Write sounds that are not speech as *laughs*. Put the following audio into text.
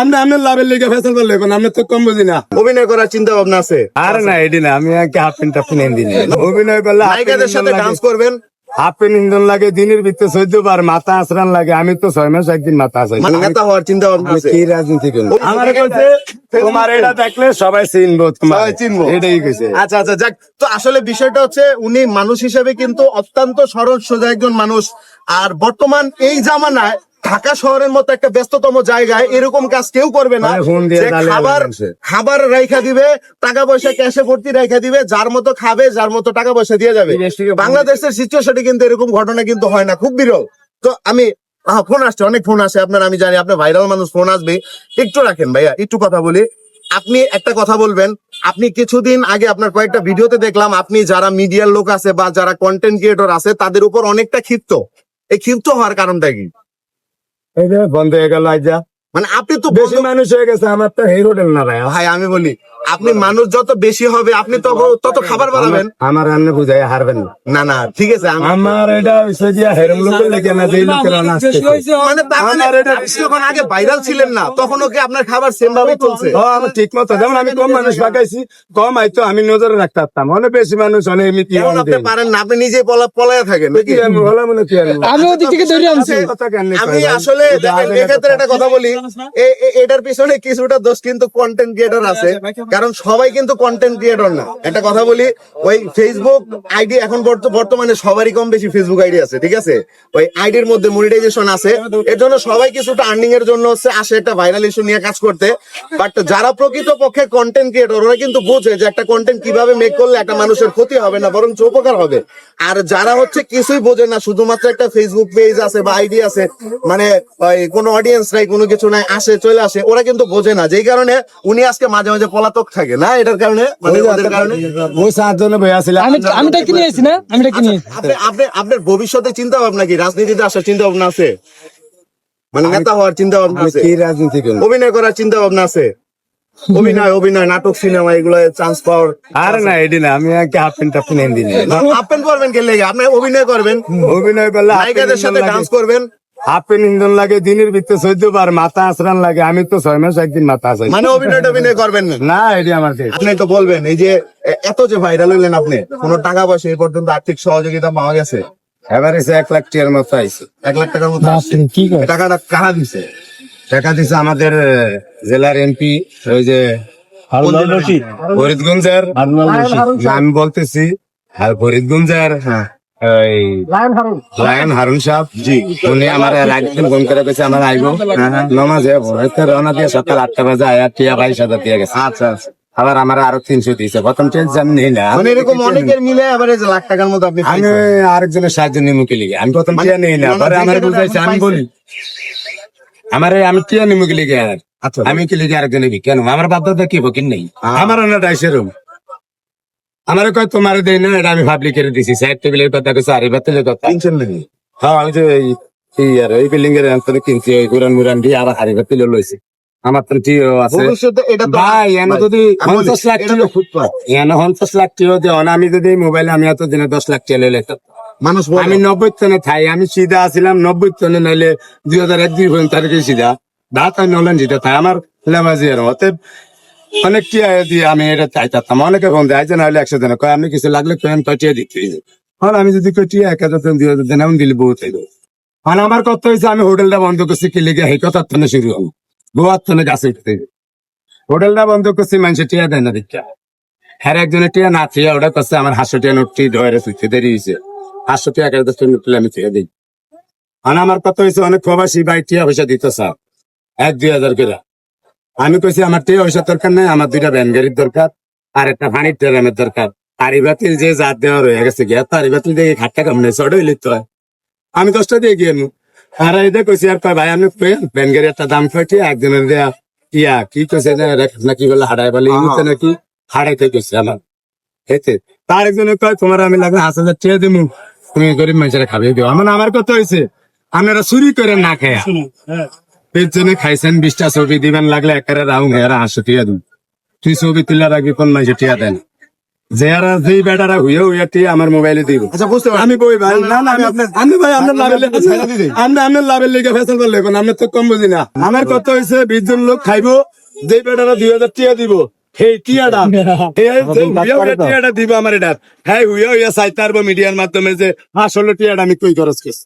আমরা আপনার লাভের লেগে ফেসল করলে এখন তো কম বুঝি না। অভিনয় করার চিন্তা ভাবনা আছে? আর না এটি না আমি হাফ প্যান্ট টাফ প্যান্ট দিই। অভিনয় করলে নায়িকাদের সাথে ডান্স করবেন? হাফ প্যান্ট ইন্ধন লাগে দিনের ভিতরে চোদ্দ বার মাথা আশ্রান লাগে। আমি তো ছয় মাস একদিন মাথা আসাই মানে নেতা হওয়ার চিন্তা ভাবনা কি রাজনীতি আমার তোমার এটা দেখলে সবাই চিনবো সবাই চিনবো। এটাই কইছে। আচ্ছা আচ্ছা যাক। তো আসলে বিষয়টা হচ্ছে উনি মানুষ হিসেবে কিন্তু অত্যন্ত সরল সোজা একজন মানুষ। আর বর্তমান এই জামানায় ঢাকা শহরের মতো একটা ব্যস্ততম জায়গায় এরকম কাজ কেউ করবে না। মানে যে খাবার খাবার রাইখা দিবে টাকা পয়সা ক্যাশে ভর্তি রাইখা দিবে যার মতো খাবে যার মতো টাকা পয়সা দিয়ে যাবে। বাংলাদেশের সিচুয়েশনে কিন্তু এরকম ঘটনা কিন্তু হয় না খুব বিরল। তো আমি ফোন আসছে অনেক ফোন আসে আপনার আমি জানি আপনার ভাইরাল মানুষ ফোন আসবে একটু রাখেন ভাইয়া একটু কথা বলি। আপনি একটা কথা বলবেন আপনি কিছুদিন আগে আপনার কয়েকটা ভিডিওতে দেখলাম আপনি যারা মিডিয়ার লোক আছে বা যারা কন্টেন্ট ক্রিয়েটর আছে তাদের উপর অনেকটা ক্ষিপ্ত। এই ক্ষিপ্ত হওয়ার কারণটা কি? এই যে বন্ধ হয়ে গেল আজ যা। মানে আপনি তো বেশি মানুষ হয়ে গেছে আমার তো হিরো ডেল না ভাই ভাই আমি বলি আপনি মানুষ যত বেশি হবে আপনি তত তত খাবার বানাবেন। আমার রান্না বুঝাই হারবেন না। না ঠিক আছে আমার এটা হচ্ছে যে হেরম লোকের লেগে না যে লোকের মানে মানে আমার এটা- যখন আগে ভাইরাল ছিলেন না তখন ওকে আপনার খাবার সেম ভাবেই চলছে? ও আমার ঠিক মতো। যেমন আমি কম মানুষ পাকাইছি কম আইতো আমি নজরে রাখতে পারতাম। অনেক বেশি মানুষ অনেক এমনি আপনি পারেন না আপনি নিজে পলা পলায় থাকেন? আমি ওদিক থেকে ধরে আনছি। আমি আসলে দেখেন, এক্ষেত্রে একটা কথা বলি। এটার পিছনে কিছুটা দোষ কিন্তু কন্টেন্ট ক্রিয়েটর আছে। কারণ সবাই কিন্তু কন্টেন্ট ক্রিয়েটর না। একটা কথা বলি, ওই ফেসবুক আইডি এখন বর্তমানে সবারই কম বেশি ফেসবুক আইডি আছে, ঠিক আছে? ওই আইডির মধ্যে মনিটাইজেশন আছে। এর জন্য সবাই কিছুটা আর্নিং এর জন্য হচ্ছে আসে একটা ভাইরাল ইস্যু নিয়ে কাজ করতে। বাট যারা প্রকৃত পক্ষে কন্টেন্ট ক্রিয়েটর ওরা কিন্তু বোঝে যে একটা কন্টেন্ট কীভাবে মেক করলে একটা মানুষের ক্ষতি হবে না বরং উপকার হবে। আর যারা হচ্ছে কিছুই বোঝে না, শুধুমাত্র একটা ফেসবুক পেজ আছে বা আইডি আছে মানে কোনো অডিয়েন্স নাই, কোনো কিছু নাই, আসে, চলে আসে, ওরা কিন্তু বোঝে না। যেই কারণে উনি আজকে মাঝে মাঝে পলাতক থাকে না? এটার কারণে? মানে ওদের কারণে? ওই আছিল আমি আমি টাকি নিয়েছি না? আমি টাকি নিয়েছি আপনি আপনি আপনার ভবিষ্যতে চিন্তা ভাবনা কি? রাজনীতিতে আসার চিন্তা ভাবনা আছে? মানে নেতা হওয়ার চিন্তা ভাবনা আছে? কি রাজনীতি অভিনয় করার চিন্তা ভাবনা আছে? অভিনয় অভিনয় নাটক সিনেমা এগুলো চান্স পাওয়ার আর না এটি না আমি আগে হাফ প্যান্ট টাফ প্যান্ট দিই আপেন করবেন কে লেগে? আপনি অভিনয় করবেন। অভিনয় করলে নায়িকাদের সাথে ডান্স করবেন। হাফ প্যান্ট ইন্ধন লাগে দিনের ভিতরে চোদ্দ বার মাথা আশ্রান লাগে আমি তো ছয় মাস একদিন মাথা আসাই মানে অভিনয় অভিনয় করবেন না? না এটি আমার আপনি তো বলবেন এই যে এত যে ভাইরাল হইলেন আপনি কোন টাকা পয়সা এই পর্যন্ত আর্থিক সহযোগিতা পাওয়া গেছে? এক লাখ টিয়ার মতো আইছে। এক লাখ টাকার মতো কি টাকাটা কাহা দিছে? টাকা দিছে আমাদের জেলার এমপি ওই যে ফরিদগঞ্জের। নাম বলতেছি আর ফরিদগঞ্জের ওই লায়ন হারুন। সাহেব জি। উনি আমার একদিন ফোন করে গেছে আমার আইব। নমাজে রওনা দিয়ে সকাল আটটা বাজে আয়া টিয়া বাইশ হাজার দিয়ে গেছে। আচ্ছা আচ্ছা। আবার আমার আরও তিনশো দিয়েছে। প্রথম টেনশন নেই না মানে এরকম অনেকের মিলে আবার লাখ টাকার মতো আপনি আমি পাইছেন। আরেকজনের সাহায্য নিমুখে লিগে? আমি প্রথম টিয়া নেই না পরে আমার বুঝাইছে আমি বলি। আমার আমি টিয়া নিমুখে লিগে আর? আচ্ছা। আমি কি লিগে আরেকজন কেন আমার বাপ দাদা কি ফকির নেই। আমার না ডাইসেরম আমার কয় তোমার দেই না এটা আমি পাবলিক করে দিছি। সাইড টেবিলের কথা কইছে আরে বাতিলের কথা? কিনছেন নাকি? হ্যাঁ আমি তো এই আর এই বিল্ডিং এর অন্তরে কিনছি ওই গুরান মুরান দিয়ে আর হারি বাতিল লইছি। আমার তো টিও আছে। ভাই এনে যদি পঞ্চাশ লাখ এনে পঞ্চাশ লাখ টিও আমি যদি মোবাইলে আমি এত দিনে দশ লাখ টিয়া লইলে মানুষ আমি নব্বই টনে থাই আমি সিধা আছিলাম নব্বই টনে নাইলে দুই হাজার এক দুই পর্যন্ত তারিখে সিধা। দাঁত আমি নলেন যেটা থাই আমার লেমাজি আর অতএব অনেক কি দিয়ে আমি এটা চাইতাম? অনেকে ফোন দেয় যে নাহলে একশো দিনে কয়, আমি কিছু লাগলে কয়েন কটিয়ে দিতে আর আমি যদি কটিয়ে এক হাজার দুই হাজার দিন, আমি দিলে বহুত হইল আর আমার কথা হয়েছে আমি হোটেলটা বন্ধ করছি, কি লিগে সেই কথার থেকে শুরু হব। গোয়ার থেকে গাছে উঠতে হোটেলটা বন্ধ করছি মানুষের টিয়া দেয় না দীক্ষা হ্যাঁ একজনের টিয়া না থিয়া ওটা করছে, আমার হাসো টিয়া নোটটি ধরে তুইতে দেরি হয়েছে হাসো টিয়া এক হাজার নোট আমি থিয়া দিই। আর আমার কথা হয়েছে অনেক প্রবাসী ভাই টিয়া পয়সা দিতে চাও। এক, দুই হাজার করে। আমি কইছি, আমার টিয়া পয়সার দরকার নাই, আমার দুইটা ভ্যান গাড়ির দরকার আর একটা পানির ট্রেনের দরকার। আরি বাতিল যে জাত দেওয়া রয়ে গেছে গিয়া তারি বাতিল দিয়ে খাটটা কামনে চড় হইলে তো? আমি দশটা দিয়ে গিয়ে আর যে কইছি, আর কয় ভাই, আমি ভ্যান গাড়ি একটা দাম কয়টি একজনের দেয়া ইয়া, কি কইছে নাকি বলে হাড়াই বলে ইউতে নাকি, হাড়াইতে গেছে আমার। এতে, তার একজনে কয়, তোমার আমি লাগলে হাজার হাজার টিয়া দিমু, তুমি গরিব মানুষেরা খাবে দিও। আমার আমার কথা হয়েছে আপনারা চুরি করে না খেয়া। খাইছেন বিশটা ছবি দিবেন লাগলে একেবারে হাসো টিয়া দিন তুই ছবি তুলে রাখবি কোন টিয়া দেন? যেই বেটারা টিয়া আমার মোবাইলে দিব। আচ্ছা বুঝতে আমি বই ভাই? না না আমি আমি আপনার- আমি ভাই আপনার লাভের লেগে আপনার ছেড়ে দিই। আমি আপনার লাভের লেগে ফেসল করলে এখন আমি তো কম বুঝি না। আমার কত হয়েছে বিশ জন লোক খাইবো যে বেটারা দুই হাজার টিয়া দিব সেই টিয়াটা *laughs* দিব আমার এটা। হ্যাঁ হুইয়া হুইয়া চাইতে পারব মিডিয়ার মাধ্যমে যে আসলে টিয়াটা আমি কই খরচ করছি।